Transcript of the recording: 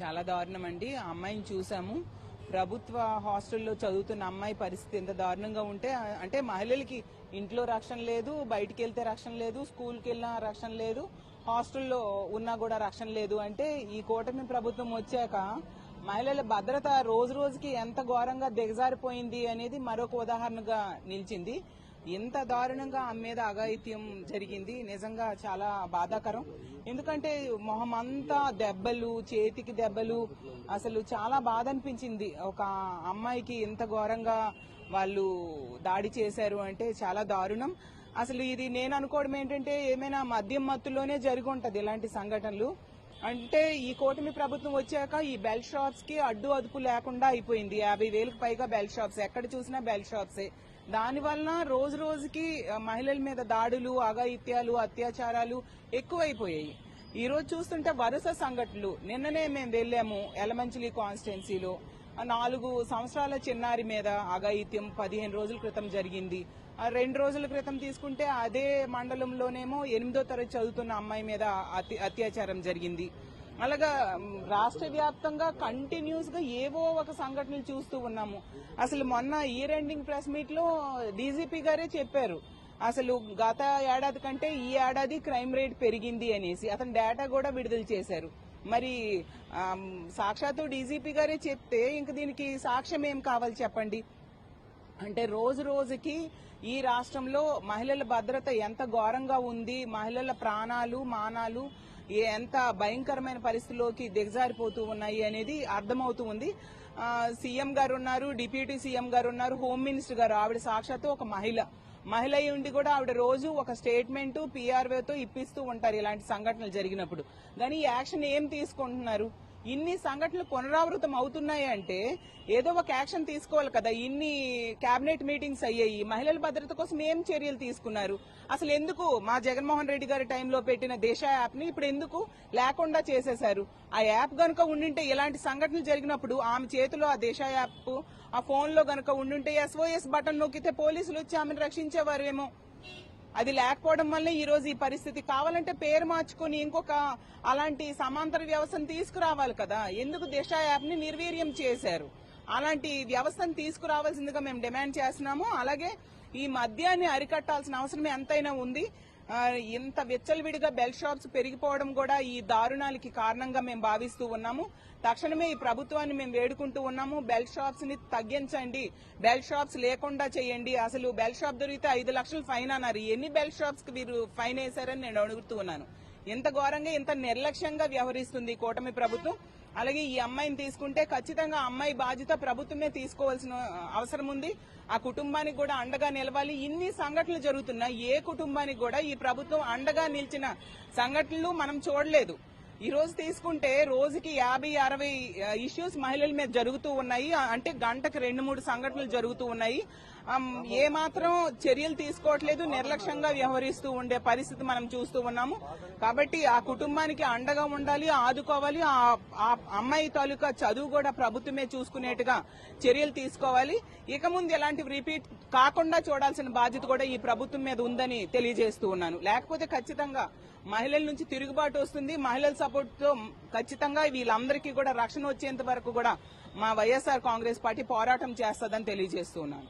చాలా దారుణం అండి ఆ అమ్మాయిని చూసాము. ప్రభుత్వ హాస్టల్లో చదువుతున్న అమ్మాయి పరిస్థితి ఎంత దారుణంగా ఉంటే అంటే మహిళలకి ఇంట్లో రక్షణ లేదు బయటికి వెళ్తే రక్షణ లేదు స్కూల్కి వెళ్ళినా రక్షణ లేదు హాస్టల్లో ఉన్నా కూడా రక్షణ లేదు. అంటే ఈ కూటమి ప్రభుత్వం వచ్చాక మహిళల భద్రత రోజు రోజుకి ఎంత ఘోరంగా దిగజారిపోయింది అనేది మరొక ఉదాహరణగా నిలిచింది. ఎంత దారుణంగా ఆమె మీద అఘాయిత్యం జరిగింది. నిజంగా చాలా బాధాకరం. ఎందుకంటే మొహం అంతా దెబ్బలు చేతికి దెబ్బలు. అసలు చాలా బాధ అనిపించింది. ఒక అమ్మాయికి ఎంత ఘోరంగా వాళ్ళు దాడి చేశారు అంటే చాలా దారుణం. అసలు ఇది నేను అనుకోవడం ఏంటంటే ఏమైనా మద్యం మత్తులోనే జరిగి ఉంటది ఇలాంటి సంఘటనలు. అంటే ఈ కూటమి ప్రభుత్వం వచ్చాక ఈ బెల్ షాప్స్కి అడ్డు అదుపు లేకుండా అయిపోయింది. యాభై వేలకు పైగా బెల్ షాప్స్ ఎక్కడ చూసినా బెల్ షాప్సే దాని వలన రోజు రోజుకి మహిళల మీద దాడులు అఘాయిత్యాలు అత్యాచారాలు ఎక్కువైపోయాయి. ఈ రోజు చూస్తుంటే వరుస సంఘటనలు. నిన్ననే మేము వెళ్ళాము ఎలమంచిలి కాన్స్టిట్యున్సీలో నాలుగు సంవత్సరాల చిన్నారి మీద అఘాయిత్యం పదిహేను రోజుల క్రితం జరిగింది. ఆ రెండు రోజుల క్రితం తీసుకుంటే అదే మండలంలోనేమో ఎనిమిదో తరగతి చదువుతున్న అమ్మాయి మీద అతి- అత్యాచారం జరిగింది. అలాగా రాష్ట్ర వ్యాప్తంగా కంటిన్యూస్గా ఏవో ఒక సంఘటనలు చూస్తూ ఉన్నాము. అసలు మొన్న ఇయర్ ఎండింగ్ ప్రెస్ మీట్లో డీజీపీ గారే చెప్పారు. అసలు గత ఏడాది కంటే ఈ ఏడాది క్రైమ్ రేట్ పెరిగింది అనేసి. అతని డేటా కూడా విడుదల చేశారు. మరి సాక్షాత్తు డీజీపీ గారే చెప్తే ఇంక దీనికి సాక్ష్యం ఏం కావాలి చెప్పండి? అంటే రోజు రోజుకి ఈ రాష్ట్రంలో మహిళల భద్రత ఎంత ఘోరంగా ఉంది మహిళల ప్రాణాలు మానాలు ఎంత భయంకరమైన పరిస్థితిలోకి దిగజారిపోతూ ఉన్నాయి అనేది అర్థమవుతూ ఉంది. సీఎం గారు ఉన్నారు డిప్యూటీ సీఎం గారు ఉన్నారు హోమ్ మినిస్టర్ గారు ఆవిడ సాక్షాత్తు ఒక మహిళ. మహిళ అయి ఉండి కూడా ఆవిడ రోజు ఒక స్టేట్మెంట్ పీఆర్ఓతో ఇప్పిస్తూ ఉంటారు ఇలాంటి సంఘటనలు జరిగినప్పుడు. కానీ యాక్షన్ ఏం తీసుకుంటున్నారు? ఇన్ని సంఘటనలు పునరావృతం అవుతున్నాయి అంటే ఏదో ఒక యాక్షన్ తీసుకోవాలి కదా. ఇన్ని కేబినెట్ మీటింగ్స్ అయ్యాయి. మహిళల భద్రత కోసం ఏం చర్యలు తీసుకున్నారు? అసలు ఎందుకు మా జగన్మోహన్ రెడ్డి గారి టైంలో పెట్టిన దేశ యాప్ని ఇప్పుడు ఎందుకు లేకుండా చేసేశారు? ఆ యాప్ గనుక ఉండింటే ఇలాంటి సంఘటనలు జరిగినప్పుడు ఆమె చేతిలో ఆ దేశ యాప్ ఆ ఫోన్లో గనుక ఉండుంటే ఎస్ఓఎస్ బటన్ నొక్కితే పోలీసులు వచ్చి ఆమెను రక్షించేవారేమో. అది లేకపోవడం వల్లే ఈ రోజు ఈ పరిస్థితి. కావాలంటే పేరు మార్చుకుని ఇంకొక అలాంటి సమాంతర వ్యవస్థను తీసుకురావాలి కదా. ఎందుకు దిశ యాప్ని నిర్వీర్యం చేశారు? అలాంటి వ్యవస్థను తీసుకురావాల్సిందిగా మేము డిమాండ్ చేస్తున్నాము. అలాగే ఈ మద్యాన్ని అరికట్టాల్సిన అవసరం ఎంతైనా ఉంది. ఇంత విచ్చలవిడిగా బెల్ షాప్స్ పెరిగిపోవడం కూడా ఈ దారుణాలకి కారణంగా మేము భావిస్తూ ఉన్నాము. తక్షణమే ఈ ప్రభుత్వాన్ని మేము వేడుకుంటూ ఉన్నాము. బెల్ షాప్స్ని తగ్గించండి. బెల్ షాప్స్ లేకుండా చేయండి. అసలు బెల్ షాప్ దొరికితే ఐదు లక్షలు ఫైన్ అన్నారు. ఎన్ని బెల్ షాప్స్కి మీరు ఫైన్ వేశారని నేను అడుగుతూ ఉన్నాను. ఎంత ఘోరంగా ఇంత నిర్లక్ష్యంగా వ్యవహరిస్తుంది కూటమి ప్రభుత్వం. అలాగే ఈ అమ్మాయిని తీసుకుంటే ఖచ్చితంగా అమ్మాయి బాధ్యత ప్రభుత్వమే తీసుకోవాల్సిన అవసరం ఉంది. ఆ కుటుంబానికి కూడా అండగా నిలవాలి. ఇన్ని సంఘటనలు జరుగుతున్నాయి ఏ కుటుంబానికి కూడా ఈ ప్రభుత్వం అండగా నిలిచిన సంఘటనలు మనం చూడలేదు. ఈ రోజు తీసుకుంటే రోజుకి యాభై అరవై ఇష్యూస్ మహిళల మీద జరుగుతూ ఉన్నాయి. అంటే గంటకు రెండు మూడు సంఘటనలు జరుగుతూ ఉన్నాయి. ఏ మాత్రం చర్యలు తీసుకోవట్లేదు నిర్లక్ష్యంగా వ్యవహరిస్తూ ఉండే పరిస్థితి మనం చూస్తూ ఉన్నాము. కాబట్టి ఆ కుటుంబానికి అండగా ఉండాలి ఆదుకోవాలి. ఆ ఆ అమ్మాయి తాలూకా చదువు కూడా ప్రభుత్వమే చూసుకునేట్టుగా చర్యలు తీసుకోవాలి. ఇక ముందు ఎలాంటివి రిపీట్ కాకుండా చూడాల్సిన బాధ్యత కూడా ఈ ప్రభుత్వం మీద ఉందని తెలియజేస్తూ ఉన్నాను. లేకపోతే ఖచ్చితంగా మహిళల నుంచి తిరుగుబాటు వస్తుంది. మహిళల సపోర్ట్తో ఖచ్చితంగా వీళ్ళందరికీ కూడా రక్షణ వచ్చేంత వరకు కూడా మా వైఎస్ఆర్ కాంగ్రెస్ పార్టీ పోరాటం చేస్తుందని తెలియజేస్తూ ఉన్నాను.